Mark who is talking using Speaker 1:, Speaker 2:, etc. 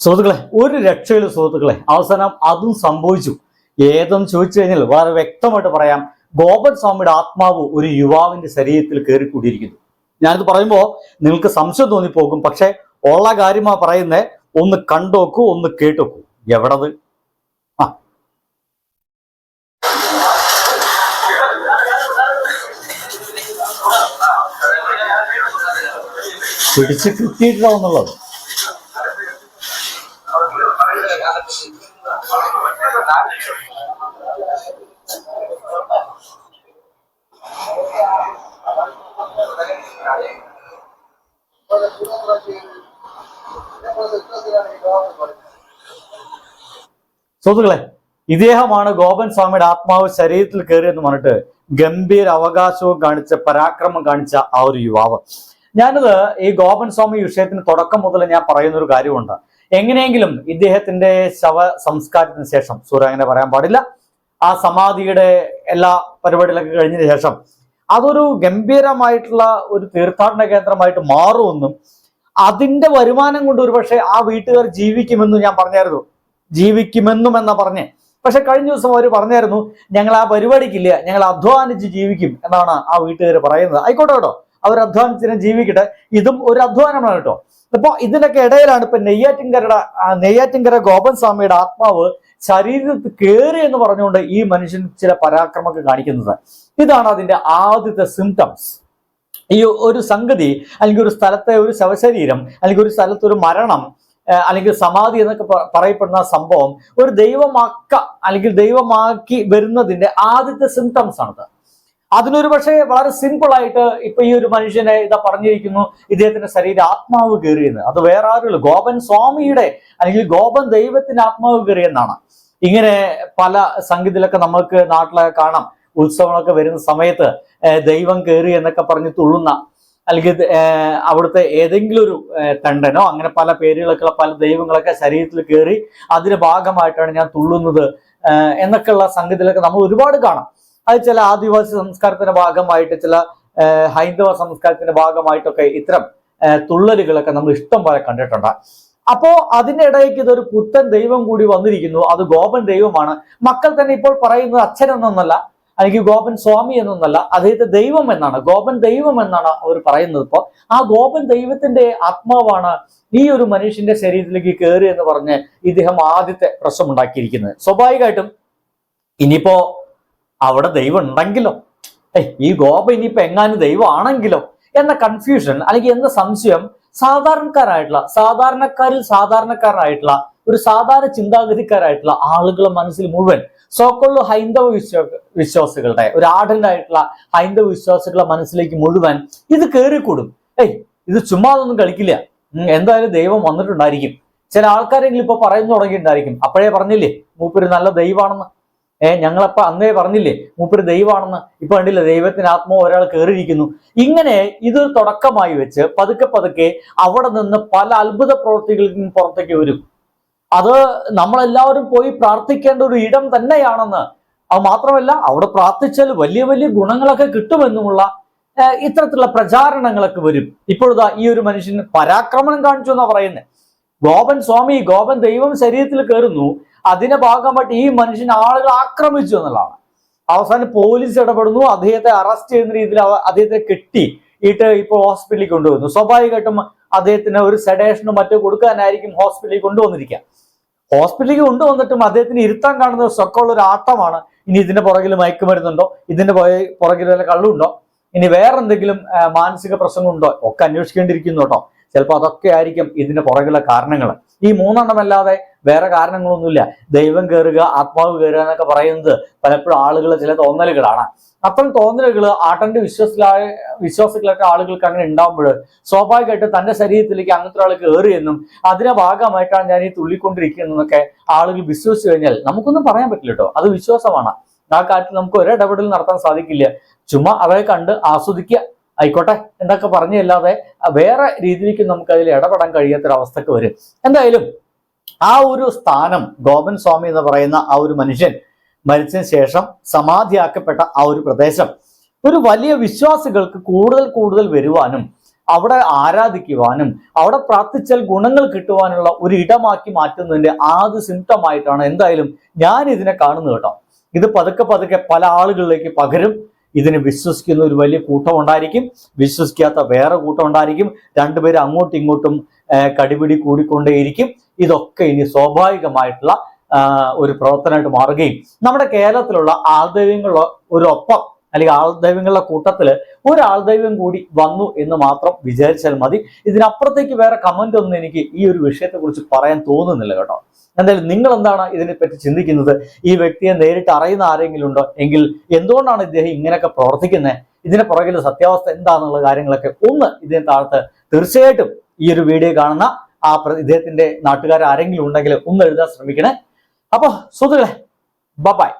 Speaker 1: സുഹൃത്തുക്കളെ ഒരു രക്ഷയില്ല സുഹൃത്തുക്കളെ. അവസാനം അതും സംഭവിച്ചു. ഏതെന്ന് ചോദിച്ചു കഴിഞ്ഞാൽ വളരെ വ്യക്തമായിട്ട് പറയാം. ഗോപൻ സ്വാമിയുടെ ആത്മാവ് ഒരു യുവാവിന്റെ ശരീരത്തിൽ കയറിക്കൂടിയിരിക്കുന്നു. ഞാനിത് പറയുമ്പോൾ നിങ്ങൾക്ക് സംശയം തോന്നിപ്പോകും. പക്ഷെ ഉള്ള കാര്യമാ പറയുന്നേ ഒന്ന് കണ്ടോക്കൂ ഒന്ന് കേട്ടോക്കൂ. എവിടത്? പിടിച്ച് കിട്ടിയിട്ടില്ലാന്നുള്ളത് സുഹൃത്തുക്കളെ ഇദ്ദേഹമാണ് ഗോപൻ സ്വാമിയുടെ ആത്മാവ് ശരീരത്തിൽ കയറിയെന്ന് പറഞ്ഞിട്ട് ഗംഭീര അവകാശവും കാണിച്ച പരാക്രമം കാണിച്ച ആ ഒരു യുവാവ്. ഞാനത് ഈ ഗോപൻ സ്വാമി വിഷയത്തിന് തുടക്കം മുതൽ ഞാൻ പറയുന്ന ഒരു കാര്യമുണ്ട്. എങ്ങനെയെങ്കിലും ഇദ്ദേഹത്തിന്റെ ശവ സംസ്കാരത്തിന് ശേഷം സൂര്യ അങ്ങനെ പറയാൻ പാടില്ല. ആ സമാധിയുടെ എല്ലാ പരിപാടികളൊക്കെ കഴിഞ്ഞതിന് ശേഷം അതൊരു ഗംഭീരമായിട്ടുള്ള ഒരു തീർത്ഥാടന കേന്ദ്രമായിട്ട് മാറുമെന്നും അതിന്റെ വരുമാനം കൊണ്ട് ഒരുപക്ഷെ ആ വീട്ടുകാർ ജീവിക്കുമെന്നും ഞാൻ പറഞ്ഞായിരുന്നു. ജീവിക്കുമെന്നും എന്നാ പറഞ്ഞേ. പക്ഷെ കഴിഞ്ഞ ദിവസം അവർ പറഞ്ഞായിരുന്നു ഞങ്ങൾ ആ പരിപാടിക്കില്ല ഞങ്ങൾ അധ്വാനിച്ച് ജീവിക്കും എന്നാണ് ആ വീട്ടുകാർ പറയുന്നത്. ആയിക്കോട്ടെ കേട്ടോ. അവർ അധ്വാനത്തിന് ജീവിക്കട്ടെ. ഇതും ഒരു അധ്വാനമാണ് കേട്ടോ. അപ്പൊ ഇതിനൊക്കെ ഇടയിലാണ് ഇപ്പൊ നെയ്യാറ്റിൻകരയുടെ നെയ്യാറ്റിൻകര ഗോപൻ സ്വാമിയുടെ ആത്മാവ് ശരീരത്തിൽ കയറി എന്ന് പറഞ്ഞുകൊണ്ട് ഈ മനുഷ്യൻ ചില പരാക്രമൊക്കെ കാണിക്കുന്നത്. ഇതാണ് അതിന്റെ ആദ്യത്തെ സിംറ്റംസ് ഈ ഒരു സംഗതി അല്ലെങ്കിൽ ഒരു സ്ഥലത്തെ ഒരു ശവശരീരം അല്ലെങ്കിൽ ഒരു സ്ഥലത്ത് ഒരു മരണം അല്ലെങ്കിൽ സമാധി എന്നൊക്കെ പറയപ്പെടുന്ന സംഭവം ഒരു ദൈവമാക്ക അല്ലെങ്കിൽ ദൈവമാക്കി വരുന്നതിന്റെ ആദ്യത്തെ സിംറ്റംസ് ആണത്. അതിനൊരു പക്ഷേ വളരെ സിമ്പിൾ ആയിട്ട് ഇപ്പൊ ഈ ഒരു മനുഷ്യനെ ഇതാ പറഞ്ഞിരിക്കുന്നു ഇദ്ദേഹത്തിന്റെ ശരീരം ആത്മാവ് കയറിയെന്ന്. അത് വേറെ ആരുമില്ല. ഗോപൻ സ്വാമിയുടെ അല്ലെങ്കിൽ ഗോപൻ ദൈവത്തിന്റെ ആത്മാവ് കയറിയെന്നാണ്. ഇങ്ങനെ പല സംഗീതത്തിലൊക്കെ നമുക്ക് നാട്ടിലെ കാണാം. ഉത്സവങ്ങളൊക്കെ വരുന്ന സമയത്ത് ദൈവം കയറി എന്നൊക്കെ പറഞ്ഞ് തുള്ളുന്ന അല്ലെങ്കിൽ അവിടുത്തെ ഏതെങ്കിലും ഒരു തണ്ടനോ അങ്ങനെ പല പേരുകളൊക്കെ പല ദൈവങ്ങളൊക്കെ ശരീരത്തിൽ കയറി അതിന്റെ ഭാഗമായിട്ടാണ് ഞാൻ തുള്ളുന്നത് എന്നൊക്കെയുള്ള സംഗീതത്തിലൊക്കെ നമ്മൾ ഒരുപാട് കാണാം. അത് ചില ആദിവാസി സംസ്കാരത്തിന്റെ ഭാഗമായിട്ട് ചില ഹൈന്ദവ സംസ്കാരത്തിന്റെ ഭാഗമായിട്ടൊക്കെ ഇത്തരം തുള്ളലുകളൊക്കെ നമ്മൾ ഇഷ്ടം പോലെ കണ്ടിട്ടുണ്ട്. അപ്പോ അതിന്റെ ഇടയ്ക്ക് ഇതൊരു പുത്തൻ ദൈവം കൂടി വന്നിരിക്കുന്നു. അത് ഗോപൻ ദൈവമാണ്. മക്കൾ തന്നെ ഇപ്പോൾ പറയുന്നത് അച്ഛൻ എന്നൊന്നല്ല അല്ലെങ്കിൽ ഗോപൻ സ്വാമി എന്നൊന്നല്ല അദ്ദേഹത്തെ ദൈവം എന്നാണ്. ഗോപൻ ദൈവം എന്നാണ് അവർ പറയുന്നത് ഇപ്പോൾ. ആ ഗോപൻ ദൈവത്തിന്റെ ആത്മാവാണ് ഈ ഒരു മനുഷ്യന്റെ ശരീരത്തിലേക്ക് കയറി എന്ന് പറഞ്ഞ് ഇദ്ദേഹം ആദ്യത്തെ പ്രശ്നം ഉണ്ടാക്കിയിരിക്കുന്നത്. സ്വാഭാവികമായിട്ടും ഇനിയിപ്പോ അവിടെ ദൈവം ഉണ്ടെങ്കിലോ? ഈ ഗോപ ഇനിയിപ്പോ എങ്ങാനും ദൈവമാണെങ്കിലോ? എന്ന കൺഫ്യൂഷൻ അല്ലെങ്കിൽ എന്ന സംശയം സാധാരണക്കാരായിട്ടുള്ള സാധാരണക്കാരിൽ സാധാരണക്കാരായിട്ടുള്ള ഒരു സാധാരണ ചിന്താഗതിക്കാരായിട്ടുള്ള ആളുകളുടെ മനസ്സിൽ മുഴുവൻ സോക്കുള്ള ഹൈന്ദവ വിശ്വാ വിശ്വാസികളുടെ ഒരു ആഡന്റായിട്ടുള്ള ഹൈന്ദവ വിശ്വാസികളുടെ മനസ്സിലേക്ക് മുഴുവൻ ഇത് കയറിക്കൂടും ഏയ് ഇത് ചുമ്മാ അതൊന്നും കളിക്കില്ല. എന്തായാലും ദൈവം വന്നിട്ടുണ്ടായിരിക്കും. ചില ആൾക്കാരെങ്കിലും ഇപ്പൊ പറയുന്നു തുടങ്ങിയിട്ടുണ്ടായിരിക്കും. അപ്പോഴേ പറഞ്ഞില്ലേ മൂപ്പര് നല്ല ദൈവമാണെന്ന്. ഏ ഞങ്ങളപ്പ അന്നേ പറഞ്ഞില്ലേ മൂപ്പര് ദൈവമാണെന്ന്. ഇപ്പൊ കണ്ടില്ല ദൈവത്തിന് ആത്മാവ് ഒരാൾ കയറിയിരിക്കുന്നു ഇങ്ങനെ ഇത് തുടക്കമായി വെച്ച് പതുക്കെ പതുക്കെ അവിടെ നിന്ന് പല അത്ഭുത പ്രവൃത്തികളിൽ പുറത്തേക്ക് വരും. അത് നമ്മളെല്ലാവരും പോയി പ്രാർത്ഥിക്കേണ്ട ഒരു ഇടം തന്നെയാണെന്ന്. അത് മാത്രമല്ല അവിടെ പ്രാർത്ഥിച്ചാൽ വലിയ വലിയ ഗുണങ്ങളൊക്കെ കിട്ടുമെന്നുമുള്ള ഏഹ്, ഇത്തരത്തിലുള്ള പ്രചാരണങ്ങളൊക്കെ വരും. ഇപ്പോഴതാ ഈ ഒരു മനുഷ്യൻ പരാക്രമണം കാണിച്ചു എന്നാ പറയുന്നത് ഗോപൻ സ്വാമി ഗോപൻ ദൈവം ശരീരത്തിൽ കയറുന്നു. അതിന്റെ ഭാഗമായിട്ട് ഈ മനുഷ്യൻ ആളുകൾ ആക്രമിച്ചു എന്നുള്ളതാണ്. അവസാനം പോലീസ് ഇടപെടുന്നു. അദ്ദേഹത്തെ അറസ്റ്റ് ചെയ്യുന്ന രീതിയിൽ അദ്ദേഹത്തെ കെട്ടി ഇട്ട് ഇപ്പോൾ ഹോസ്പിറ്റലിൽ കൊണ്ടുവന്നു സ്വാഭാവികമായിട്ടും അദ്ദേഹത്തിന് ഒരു സെഡേഷനും മറ്റോ കൊടുക്കാനായിരിക്കും ഹോസ്പിറ്റലിൽ കൊണ്ടുവന്നിരിക്കുക. ഹോസ്പിറ്റലിൽ കൊണ്ടുവന്നിട്ടും അദ്ദേഹത്തിന് ഇരുത്താൻ കാണുന്ന സ്വക്കമുള്ള ഒരു ആട്ടമാണ്. ഇനി ഇതിന്റെ പുറകിൽ മയക്കുമരുന്നുണ്ടോ? ഇതിന്റെ പുറകെ- പുറകിൽ വല്ല കള്ളുണ്ടോ? ഇനി വേറെന്തെങ്കിലും മാനസിക പ്രശ്നങ്ങളുണ്ടോ? ഒക്കെ അന്വേഷിക്കേണ്ടിയിരിക്കുന്നു കേട്ടോ. ചിലപ്പോൾ അതൊക്കെ ആയിരിക്കും ഇതിന് പുറകിലെ കാരണങ്ങൾ ഈ മൂന്നെണ്ണമല്ലാതെ വേറെ കാരണങ്ങളൊന്നുമില്ല. ദൈവം കയറുക ആത്മാവ് കയറുക എന്നൊക്കെ പറയുന്നത് പലപ്പോഴും ആളുകൾ ചില തോന്നലുകളാണ്. അത്തരം തോന്നലുകൾ ആട്ടന്റെ വിശ്വാസികളായ വിശ്വാസികളൊക്കെ ആളുകൾക്ക് അങ്ങനെ ഉണ്ടാകുമ്പോൾ സ്വാഭാവികമായിട്ട് തന്റെ ശരീരത്തിലേക്ക് അങ്ങനത്തെ ഒരാൾ കയറിയെന്നും അതിന്റെ ഭാഗമായിട്ടാണ് ഞാൻ ഈ തുള്ളിക്കൊണ്ടിരിക്കുന്നതെന്നൊക്കെ ആളുകൾ വിശ്വസിച്ചു കഴിഞ്ഞാൽ നമുക്കൊന്നും പറയാൻ പറ്റില്ല കേട്ടോ. അത് വിശ്വാസമാണ്. ആ കാര്യത്തിൽ നമുക്ക് ഒരേ ഇടപെടൽ നടത്താൻ സാധിക്കില്ല. ചുമ്മാ അവരെ കണ്ട് ആസ്വദിക്കുക ആയിക്കോട്ടെ. എന്നൊക്കെ പറഞ്ഞല്ലാതെ വേറെ രീതിയിലേക്ക് നമുക്ക് അതിൽ ഇടപെടാൻ കഴിയാത്തൊരവസ്ഥക്ക് വരും. എന്തായാലും ആ ഒരു സ്ഥാനം ഗോപൻ സ്വാമി എന്ന് പറയുന്ന ആ ഒരു മനുഷ്യൻ മരിച്ചതിന് ശേഷം സമാധിയാക്കപ്പെട്ട ആ ഒരു പ്രദേശം ഒരു വലിയ വിശ്വാസികൾക്ക് കൂടുതൽ കൂടുതൽ വരുവാനും അവിടെ ആരാധിക്കുവാനും അവിടെ പ്രാർത്ഥിച്ചാൽ ഗുണങ്ങൾ കിട്ടുവാനുള്ള ഒരു ഇടമാക്കി മാറ്റുന്നതിന്റെ ആദ്യ സിംറ്റമായിട്ടാണ് എന്തായാലും ഞാൻ ഇതിനെ കാണുന്നത് കേട്ടോ. ഇത് പതുക്കെ പതുക്കെ പല ആളുകളിലേക്ക് പകരും. ഇതിനെ വിശ്വസിക്കുന്ന ഒരു വലിയ കൂട്ടം ഉണ്ടായിരിക്കും. വിശ്വസിക്കാത്ത വേറെ കൂട്ടം ഉണ്ടായിരിക്കും. രണ്ടുപേരും അങ്ങോട്ടും ഇങ്ങോട്ടും കടിപിടി കൂടിക്കൊണ്ടേയിരിക്കും. ഇതൊക്കെ ഇനി സ്വാഭാവികമായിട്ടുള്ള ഒരു പ്രവർത്തനമായിട്ട് മാറുകയും നമ്മുടെ കേരളത്തിലുള്ള ഒപ്പം അല്ലെങ്കിൽ ആൾദൈവങ്ങളുടെ കൂട്ടത്തിൽ ഒരു ആൾദൈവം കൂടി വന്നു എന്ന് മാത്രം വിചാരിച്ചാൽ മതി. ഇതിനപ്പുറത്തേക്ക് വേറെ കമന്റ് ഒന്നും എനിക്ക് ഈ ഒരു വിഷയത്തെക്കുറിച്ച് പറയാൻ തോന്നുന്നില്ല കേട്ടോ. എന്തായാലും നിങ്ങൾ എന്താണ് ഇതിനെപ്പറ്റി ചിന്തിക്കുന്നത്? ഈ വ്യക്തിയെ നേരിട്ട് അറിയുന്ന ആരെങ്കിലും ഉണ്ടോ? എങ്കിൽ എന്തുകൊണ്ടാണ് ഇദ്ദേഹം ഇങ്ങനെയൊക്കെ പ്രവർത്തിക്കുന്നത് ഇതിന് പുറകിലെ സത്യാവസ്ഥ എന്താണെന്നുള്ള കാര്യങ്ങളൊക്കെ ഒന്ന് ഇതിന് താഴത്ത് തീർച്ചയായിട്ടും ഈ ഒരു വീഡിയോ കാണുന്ന ആ ഇദ്ദേഹത്തിന്റെ നാട്ടുകാർ ആരെങ്കിലും ഉണ്ടെങ്കിൽ ഒന്ന് എഴുതാൻ ശ്രമിക്കണേ. അപ്പൊ സുഹൃത്തുക്കളെ ബൈ